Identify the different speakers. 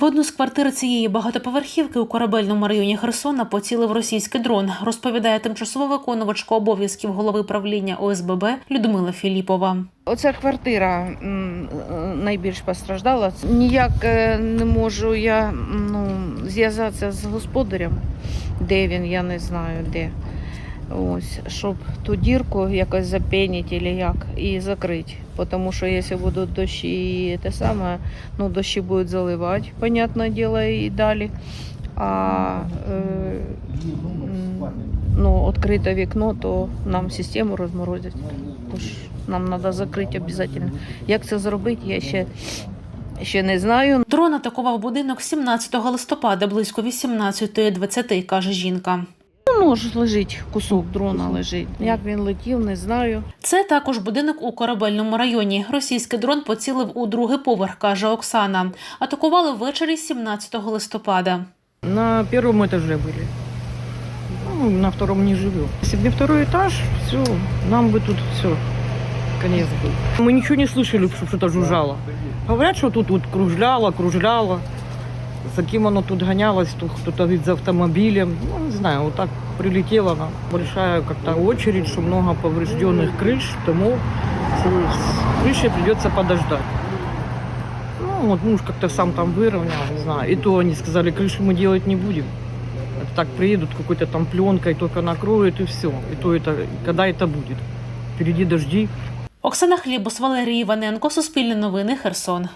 Speaker 1: В одну з квартир цієї багатоповерхівки у корабельному районі Херсона поцілив російський дрон, розповідає тимчасова виконувачка обов'язків голови правління ОСББ Людмила Філіпова.
Speaker 2: Оця квартира е, найбільш постраждала. Ніяк е, не можу я ну, зв'язатися з господарем, де він, я не знаю де. Ось, щоб ту дірку якось запенити або як і закрити. Тому що якщо будуть дощі і те саме, ну дощі будуть заливати, понятне діло, і далі. А е, ну, відкрите вікно, то нам систему розморозять. Тож нам треба закрити обов'язково. Як це зробити, я ще, ще не знаю.
Speaker 1: Дрон атакував будинок 17 листопада близько 18.20, каже жінка.
Speaker 2: Ну, ж лежить, кусок дрона лежить. Як він летів, не знаю.
Speaker 1: Це також будинок у корабельному районі. Російський дрон поцілив у другий поверх, каже Оксана. Атакували ввечері 17 листопада.
Speaker 3: На первом этаже были. Ну, на втором не живем. Если бы не второй этаж, все, нам бы тут все, конец был. Мы ничего не слышали, что что-то жужжало. Говорят, что тут вот кружляло, кружляло. За кем оно тут гонялось, то кто-то говорит, за автомобилем. Ну, не знаю, вот так прилетела нам. Большая как-то очередь, что много поврежденных крыш, домов. Что с крышей придется подождать. Ну, вот муж как-то сам там выровнял, не знаю. И то они сказали, крышу мы делать не будем. Это так приедут какой-то там пленкой, только накроют и все. И то это, когда это будет. Впереди дожди,
Speaker 1: Оксана Хлібус, Валерій Іваненко, Суспільне новини, Херсон.